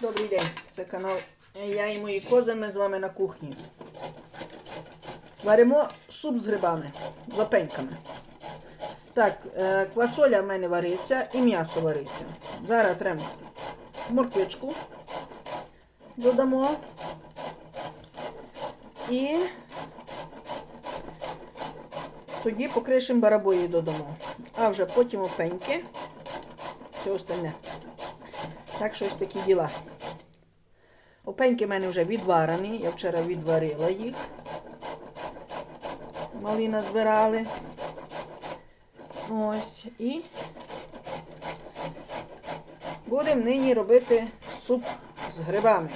Добрий день, це канал Я і мої кози, ми з вами на кухні. Варимо суп з грибами, з опеньками. Так, е, квасоля в мене вариться і м'ясо вариться. Зараз треба морквичку додамо. І тоді покришимо барабої додамо. А вже потім опеньки. Все остальне. Так, щось такі діла. Опеньки в мене вже відварені. Я вчора відварила їх. Малі назбирали. Ось. І будемо нині робити суп з грибами.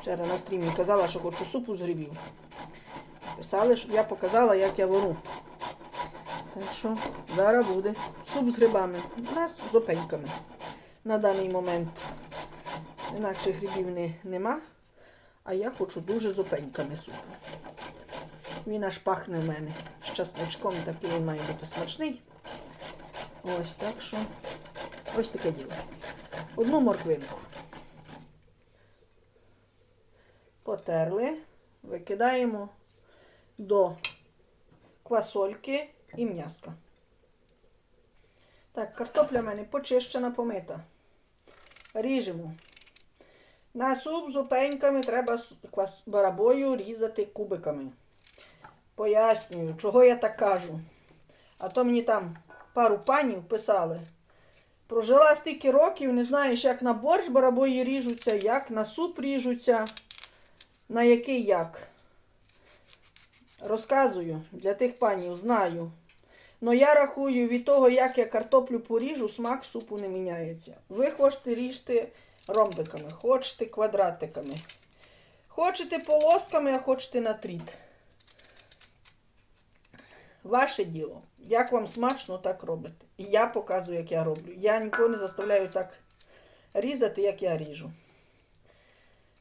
Вчора на стрімі казала, що хочу супу з грибів. Писали, щоб я показала, як я вару. Так що зараз буде суп з грибами. У нас з опеньками. На даний момент інакше грибів не, нема. А я хочу дуже з опеньками супу. Він аж пахне в мене з часничком, такий він має бути смачний. Ось так що ось таке діло. Одну морквинку. Потерли, викидаємо до квасольки і м'яска. Так, картопля в мене почищена, помита. Ріжемо. На суп з опеньками треба барабою різати кубиками. Пояснюю, чого я так кажу. А то мені там пару панів писали. Прожила стільки років, не знаєш, як на борщ барабої ріжуться, як на суп ріжуться, на який як. Розказую для тих панів, знаю. Но я рахую, від того, як я картоплю поріжу, смак супу не міняється. Ви хочете ріжте ромбиками, хочете квадратиками. Хочете полосками, а хочете на тріт. Ваше діло. Як вам смачно, так робите. І я показую, як я роблю. Я нікого не заставляю так різати, як я ріжу.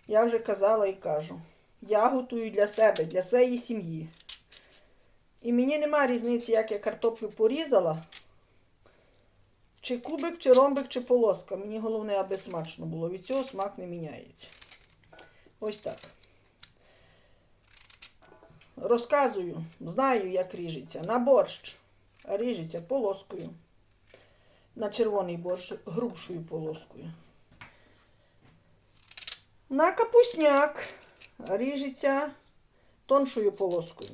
Я вже казала і кажу. Я готую для себе, для своєї сім'ї. І мені нема різниці, як я картоплю порізала. Чи кубик, чи ромбик, чи полоска. Мені головне, аби смачно було. Від цього смак не міняється. Ось так. Розказую, знаю, як ріжеться. На борщ ріжеться полоскою. На червоний борщ грубшою полоскою. На капусняк ріжеться тоншою полоскою.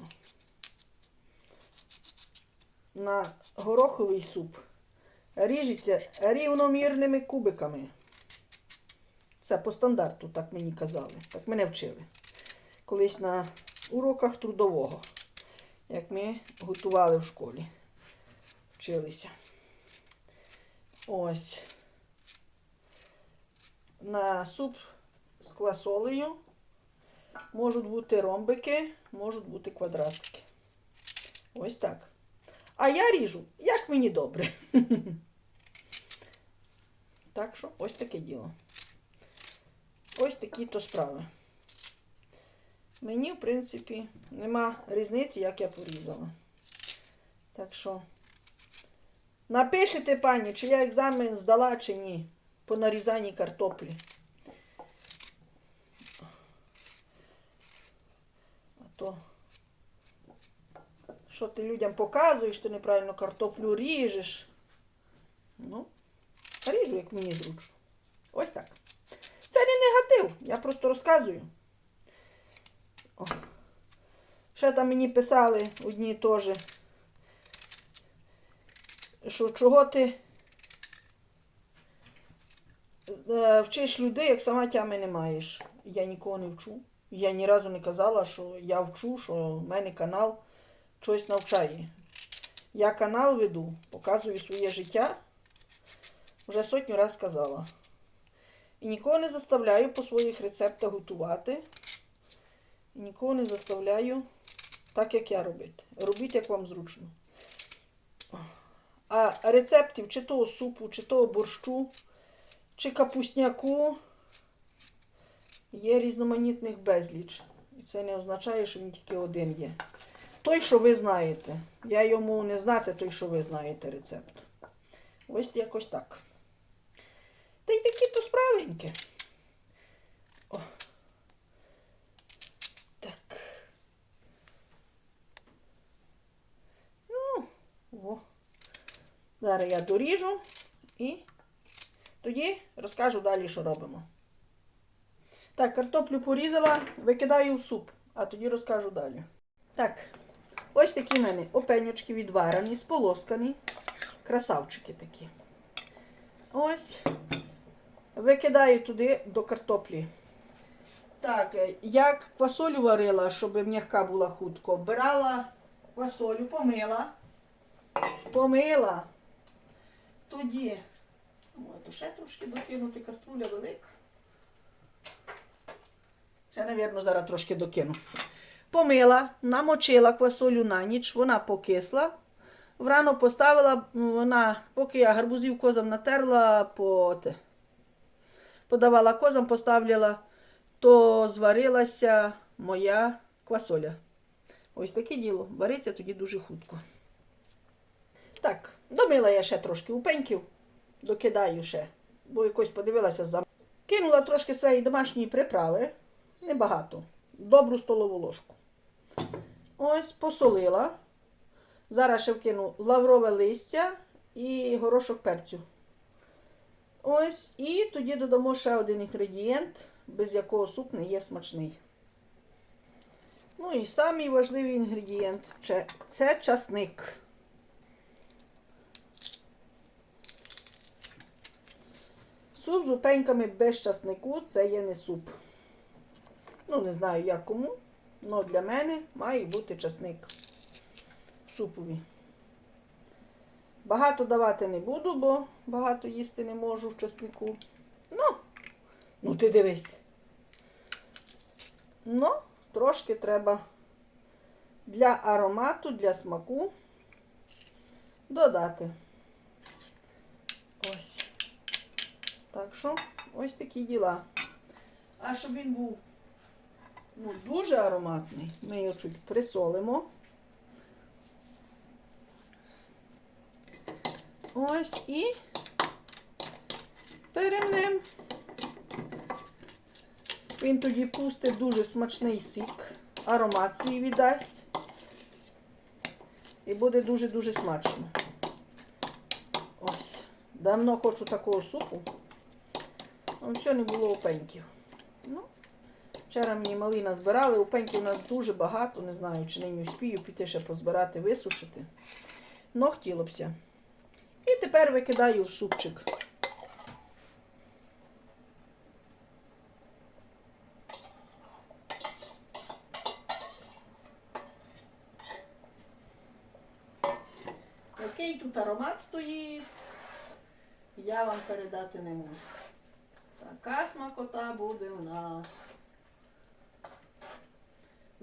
На гороховий суп ріжеться рівномірними кубиками. Це по стандарту, так мені казали. Так мене вчили. Колись на уроках трудового, як ми готували в школі. Вчилися. Ось. На суп з квасолею можуть бути ромбики, можуть бути квадратики. Ось так. А я ріжу, як мені добре. Так що ось таке діло. Ось такі то справи. Мені, в принципі, нема різниці, як я порізала. Так що напишите, пані, чи я екзамен здала, чи ні, по нарізанні картоплі. А то, що ти людям показуєш, ти неправильно картоплю ріжеш. Ну, ріжу, як мені зручно. Ось так. Це не негатив, я просто розказую. О. Ще там мені писали одні теж, що чого ти е, вчиш людей, як сама тями не маєш. Я нікого не вчу. Я ні разу не казала, що я вчу, що в мене канал щось навчає. Я канал веду, показую своє життя. Вже сотню раз сказала. І нікого не заставляю по своїх рецептах готувати. І нікого не заставляю так, як я робити. Робіть, як вам зручно. А рецептів чи того супу, чи того борщу, чи капусняку є різноманітних безліч. І це не означає, що він тільки один є той, що ви знаєте. Я йому не знати, той, що ви знаєте рецепт. Ось якось так. Та й такі то справенькі. Так. Ну, о. Зараз я доріжу і тоді розкажу далі, що робимо. Так, картоплю порізала, викидаю в суп, а тоді розкажу далі. Так ось такі в мене опенючки відварені, сполоскані. Красавчики такі. Ось. Викидаю туди до картоплі. Так, е, як квасолю варила, щоб м'яка була хутко, брала квасолю, помила. Помила. Тоді. О, ще трошки докинути, каструля велика. Ще, навірно, зараз трошки докину. Помила, намочила квасолю на ніч, вона покисла. Врано поставила, вона, поки я гарбузів козам натерла, по, подавала козам, поставляла, то зварилася моя квасоля. Ось таке діло. Вариться тоді дуже хутко. Так, домила я ще трошки упеньків, докидаю ще, бо якось подивилася за. Кинула трошки своєї домашньої приправи, небагато, добру столову ложку. Ось посолила. Зараз ще вкину лаврове листя і горошок перцю. Ось, і тоді додамо ще один інгредієнт, без якого суп не є смачний. Ну і самий важливий інгредієнт це, часник. Суп з упеньками без часнику це є не суп. Ну, не знаю як кому, але для мене має бути часник в супові. Багато давати не буду, бо багато їсти не можу в часнику. Ну, ну ти дивись. Ну, трошки треба для аромату, для смаку додати. Ось. Так що, ось такі діла. А щоб він був ну, дуже ароматний, ми його чуть присолимо. Ось і перемнем. Він тоді пустить дуже смачний сік, аромат свій віддасть. І буде дуже-дуже смачно. Ось. Давно хочу такого супу. Все не було опеньків. Ну, вчора мені малина збирали, опеньків у нас дуже багато, не знаю, чи нині успію піти ще позбирати, висушити. Но хотіло бся. І тепер викидаю в супчик. Який тут аромат стоїть, я вам передати не можу. Така смакота буде у нас.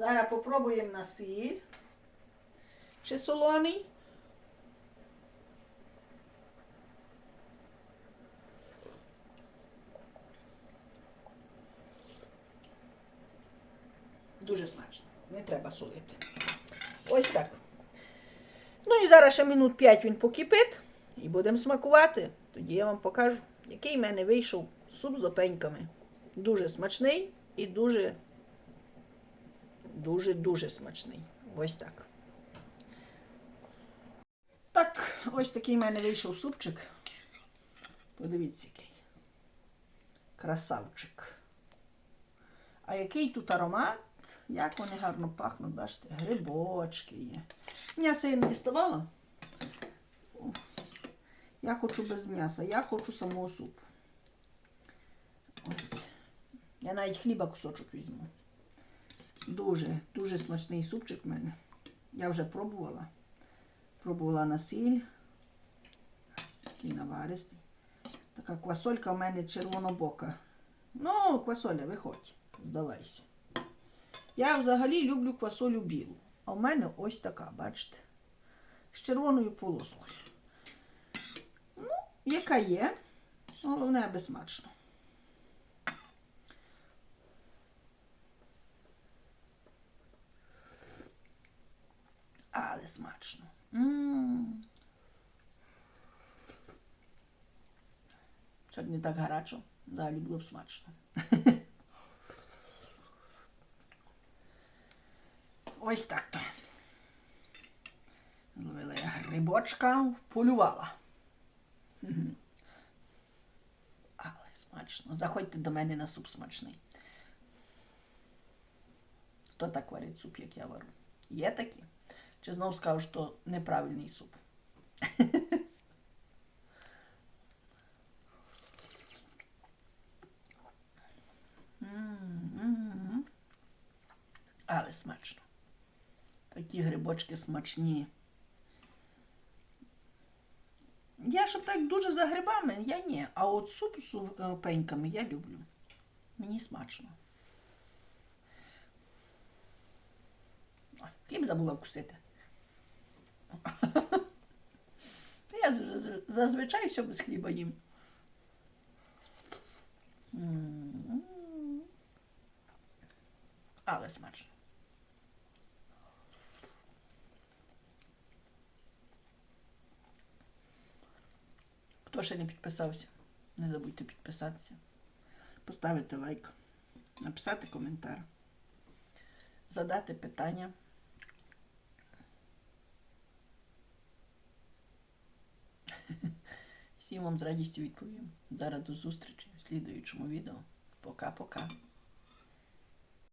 Зараз попробуємо на сіль. Чи солоний? Дуже смачно. Не треба солити. Ось так. Ну і зараз ще минут 5 він покипить і будемо смакувати. Тоді я вам покажу, який в мене вийшов суп з опеньками. Дуже смачний і дуже, дуже-дуже смачний. Ось так. Так, ось такий в мене вийшов супчик. Подивіться, який. Красавчик. А який тут аромат? Як вони гарно пахнуть, бачите, грибочки є. М'яса я не діставала. Я хочу без м'яса, я хочу самого супу. Ось. Я навіть хліба кусочок візьму. Дуже, дуже смачний супчик в мене. Я вже пробувала. Пробувала на сіль. Такий наваристий. Така квасолька в мене червонобока. Ну, квасоля, виходь, здавайся. Я взагалі люблю квасолю білу. А в мене ось така, бачите, з червоною полоскою. Ну, яка є, головне аби смачно. Але смачно. М. Не так гарячо, взагалі було б смачно. Ось так. то. Зловила я грибочка, вполювала. Але смачно. Заходьте до мене на суп смачний. Хто так варить суп, як я варю? Є такі? Чи знов скажу, що неправильний суп? Але смачно. Такі грибочки смачні. Я щоб так дуже за грибами, я ні. А от суп з пеньками я люблю. Мені смачно. Хліб забула вкусити. Я з- з- зазвичай все без хліба їм. Але смачно. Хто ще не підписався, не забудьте підписатися, поставити лайк, написати коментар, задати питання. Всім вам з радістю відповім. Зараз до зустрічі в слідуючому відео. Пока-пока.